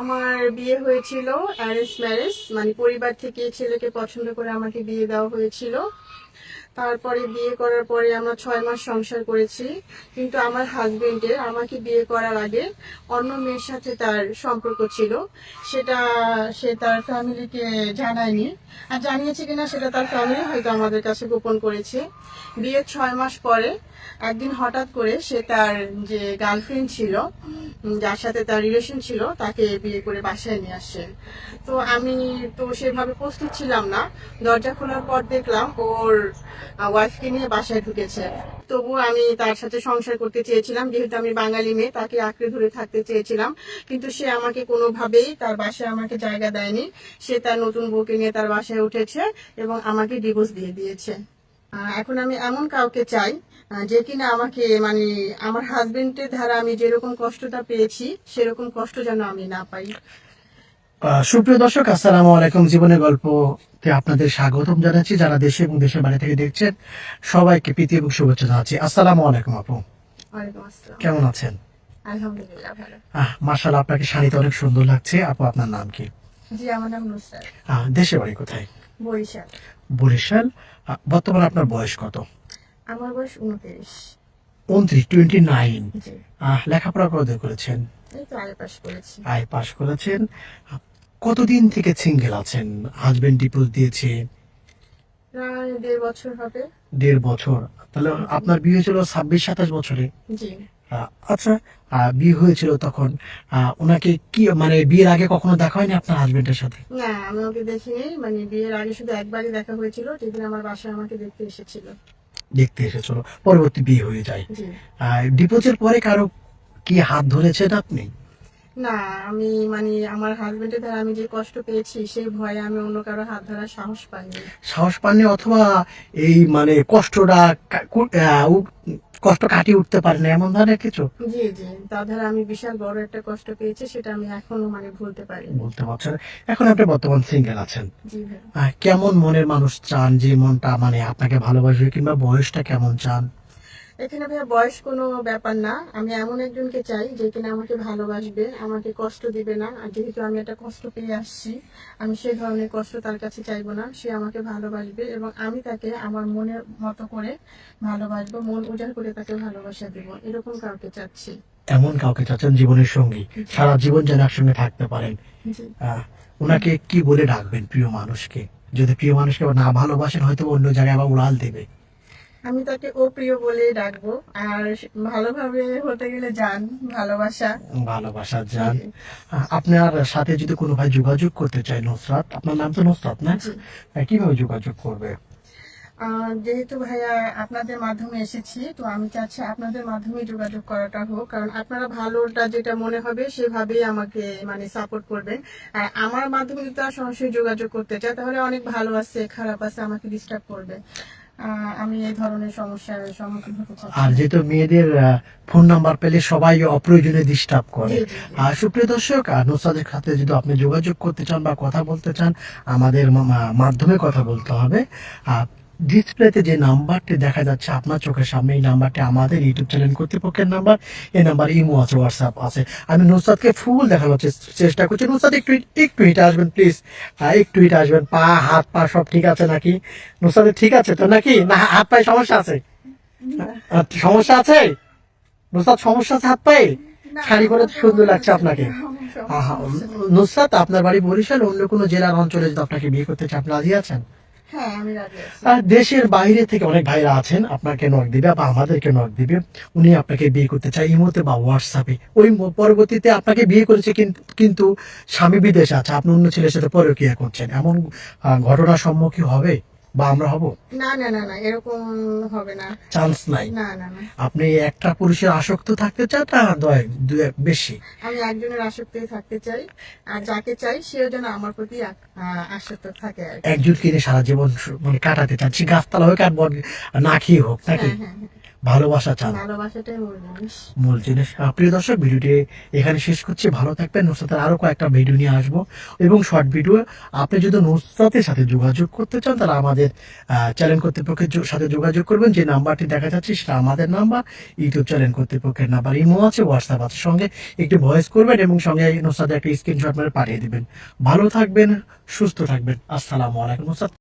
আমার বিয়ে হয়েছিল, অ্যারেঞ্জ ম্যারেজ মানে পরিবার থেকে ছেলেকে পছন্দ করে আমাকে বিয়ে দেওয়া হয়েছিল। তারপরে বিয়ে করার পরে আমরা ছয় মাস সংসার করেছি। কিন্তু আমার হাজবেন্ডের আমাকে বিয়ে করার আগে অন্য মেয়ের সাথে তার সম্পর্ক ছিল। সেটা সে তার ফ্যামিলিকে জানায়নি। আর জানিয়েছে কিনা সেটা তার ফ্যামিলি হয়তো আমাদের কাছে গোপন করেছে। বিয়ের ছয় মাস পরে একদিন হঠাৎ করে সে তার যে গার্লফ্রেন্ড ছিল যার সাথে তার রিলেশন ছিল, তাকে বিয়ে করে বাসায় নিয়ে আসে। তো আমি তো সেভাবে প্রস্তুত ছিলাম না। দরজা খোলার পর দেখলাম ওর ওয়াইফকে নিয়ে বাসায় ঢুকেছে। তবু আমি তার সাথে সংসার করতে চেয়েছিলাম, যেহেতু আমি বাঙালি মেয়ে, তাকে আঁকড়ে ধরে থাকতে চেয়েছিলাম। কিন্তু সে আমাকে কোনোভাবেই তার বাসায় আমাকে জায়গা দেয়নি। সে তার নতুন বউকে নিয়ে তার বাসায় উঠেছে এবং আমাকে ডিভোর্স দিয়ে দিয়েছে। এখন আমি এমন কাউকে চাই যে কিনা আমাকে মানে আমার হাজবেন্ডের দ্বারা আমি যেরকম কষ্টটা পেয়েছি, সেরকম কষ্ট যেন আমি না পাই। সুপ্রিয় দর্শক আসসালামু আলাইকুম। জীবনের গল্পতে আপনাদের স্বাগতম জানাচ্ছি। যারা দেশে এবং দেশের বাইরে থেকে দেখছেন সবাইকে প্রীতি এবং শুভেচ্ছা জানাচ্ছি। আসসালামু আলাইকুম আপু। কেমন আছেন? আলহামদুলিল্লাহ মার্শাল আপনাকে শাড়িতে অনেক সুন্দর লাগছে। আপু আপনার নাম কি? জি আমার নাম নুসরাত। দেশে বাড়ি কোথায়? বরিশাল। বরিশাল। বর্তমানে আপনার বয়স কত? আমার বয়স উনত্রিশ। উনত্রিশ টোয়েন্টি নাইন লেখাপড়া কত করেছেন? আয় পাশ করেছেন। কতদিন থেকে সিঙ্গেল আছেন? হাজবেন্ড ডিভোর্স দিয়েছে। দেড় বছর হবে। দেড় বছর। তাহলে আপনার বিয়ে হয়েছিল ছাব্বিশ সাতাশ বছরে? আচ্ছা বিয়ে হয়েছিল তখন। ওনাকে কি মানে বিয়ের আগে কখনো দেখা হয়নি আপনার হাজবেন্ডের সাথে? না আমি ওকে দেখিনি। মানে বিয়ের আগে শুধু একবারই দেখা হয়েছিল। যেদিন আমার বাসায় আমাকে দেখতে এসেছিল। দেখতে এসেছিল। পরবর্তী বিয়ে হয়ে যায়। ডিপোজের পরে কারও কি হাত ধরেছেন আপনি? না আমি মানে আমার হাজবেন্ডের দ্বারা আমি যে কষ্ট পেয়েছি সেই ভয়ে আমি অন্য কারও হাত ধরার সাহস পাইনি। সাহস পাননি অথবা এই মানে কষ্টটা কষ্ট কাটিয়ে উঠতে পারেন এমন ধরনের কিছু? জি জি তা দ্বারা আমি বিশাল বড় একটা কষ্ট পেয়েছি সেটা আমি এখনও মানে ভুলতে পারিনি বলতে পারছেন এখন আপনি বর্তমান সিঙ্গেল আছেন। জি কেমন মনের মানুষ চান? যে মনটা মানে আপনাকে ভালোবাসবে কিংবা বয়সটা কেমন চান? এখানে ভাইয়া বয়স কোনো ব্যাপার না। আমি এমন একজনকে চাই যে কিনা আমাকে ভালোবাসবে আমাকে কষ্ট দিবে না। আর যেহেতু আমি একটা কষ্ট পেয়ে আসছি আমি সেই ধরনের কষ্ট তার কাছে চাইব না। সে আমাকে ভালোবাসবে এবং আমি তাকে আমার মনের মতো করে ভালোবাসবো মন উজাড় করে তাকে ভালোবাসা দেবো। এরকম কাউকে চাচ্ছি। এমন কাউকে চাচ্ছেন জীবনের সঙ্গী। সারা জীবন যেন একসঙ্গে থাকতে পারেন। ওনাকে কি বলে ডাকবেন প্রিয় মানুষকে? যদি প্রিয় মানুষকে না ভালোবাসেন হয়তো অন্য জায়গায় আবার উড়াল দেবে। আমি তাকে ও প্রিয় বলেই ডাকবো। আর ভালোভাবে হতে গেলে যান ভালোবাসা। ভালোবাসা যান। আপনার সাথে যদি কোনো ভাই যোগাযোগ করতে চায় নুসরাত আপনার নাম তো নুসরাত না? কীভাবে যোগাযোগ করবে? যেহেতু ভাইয়া আপনাদের মাধ্যমে এসেছি তো আমি চাচ্ছি আপনাদের মাধ্যমে যোগাযোগ করাটা হোক। কারণ আপনারা ভালোটা যেটা মনে হবে সেভাবেই আমাকে মানে সাপোর্ট করবেন। আর আমার মাধ্যমে যদি তারা সরাসরি যোগাযোগ করতে চায় তাহলে অনেক ভালো আছে খারাপ আছে আমাকে ডিস্টার্ব করবে। আমি এই ধরনের সমস্যার সম্মুখীন হতে চাই আর যেহেতু মেয়েদের ফোন নাম্বার পেলে সবাই অপ্রয়োজনে ডিস্টার্ব করে। আর সুপ্রিয় দর্শক নুসরাতের সাথে যদি আপনি যোগাযোগ করতে চান বা কথা বলতে চান আমাদের মাধ্যমে কথা বলতে হবে। আর ডিসপ্লেতে যে নাম্বারটি দেখা যাচ্ছে আপনার চোখের সামনে এই নাম্বারটি আমাদের ইউটিউব চ্যানেল কর্তৃপক্ষের নাম্বার এই নাম্বার ইমো আছে হোয়াটসঅ্যাপ আছে। আমি নুসরাতকে ফুল দেখানোর চেষ্টা করছি। নুসরাত একটু একটু হিটে আসবেন প্লিজ একটু হিটে আসবেন। পা হাত পা সব ঠিক আছে নাকি? নুসরাতের ঠিক আছে তো নাকি? না হাত পায়ে সমস্যা আছে? সমস্যা আছে? নুসরাত সমস্যা আছে হাত পায়ে? শাড়ি করে তো সুন্দর লাগছে আপনাকে। আহা, নুসরাত আপনার বাড়ি বরিশাল অন্য কোনো জেলার অঞ্চলে যদি আপনাকে বিয়ে করতে চান আপনি রাজি আছেন? হ্যাঁ দেশের বাইরে থেকে অনেক ভাইরা আছেন আপনাকে নক দিবে বা আমাদেরকে নক দিবে উনি আপনাকে বিয়ে করতে চায় ইমোতে বা হোয়াটসঅ্যাপে ওই পরবর্তীতে আপনাকে বিয়ে করেছে কিন- কিন্তু স্বামী বিদেশ আছে আপনি অন্য ছেলের সাথে পরকিয়া করছেন। এমন আহ, ঘটনার সম্মুখীন হবে? বা আমরা হব? না না না না এরকম হবে না। চান্স নাই। না না না। আপনি একটা পুরুষের আসক্ত থাকতে চান না দয় দু- বেশি? আমি একজনের আসক্তি থাকতে চাই আর যাকে চাই সেও যেন আমার প্রতি আসক্ত থাকে একজন কিনে সারা জীবন মানে কাটাতে চাচ্ছি গাছতলা হোক আর না খেয়ে হোক নাকি? হ্যাঁ হ্যাঁ হ্যাঁ। ভালোবাসা চান। ভালোবাসাটাই মূল জিনিস। মূল জিনিস। প্রিয় দর্শক ভিডিওটি এখানে শেষ করছি। ভালো থাকবেন। নুসরাতের আরও কয়েকটা ভিডিও নিয়ে আসব। এবং শর্ট ভিডিও আপনি যদি নুসরাতের সাথে যোগাযোগ করতে চান তাহলে আমাদের চ্যানেল কর্তৃপক্ষের সাথে যোগাযোগ করবেন। যে নাম্বারটি দেখা যাচ্ছে সেটা আমাদের নাম্বার। ইউটিউব চ্যানেল কর্তৃপক্ষের নাম্বার। ইমো আছে হোয়াটসঅ্যাপ আছে। সঙ্গে একটি ভয়েস করবেন এবং সঙ্গে নুসরাতের একটা স্ক্রিনশট মেরে পাঠিয়ে দেবেন। ভালো থাকবেন সুস্থ থাকবেন। আসসালামু আলাইকুম নুসরাত।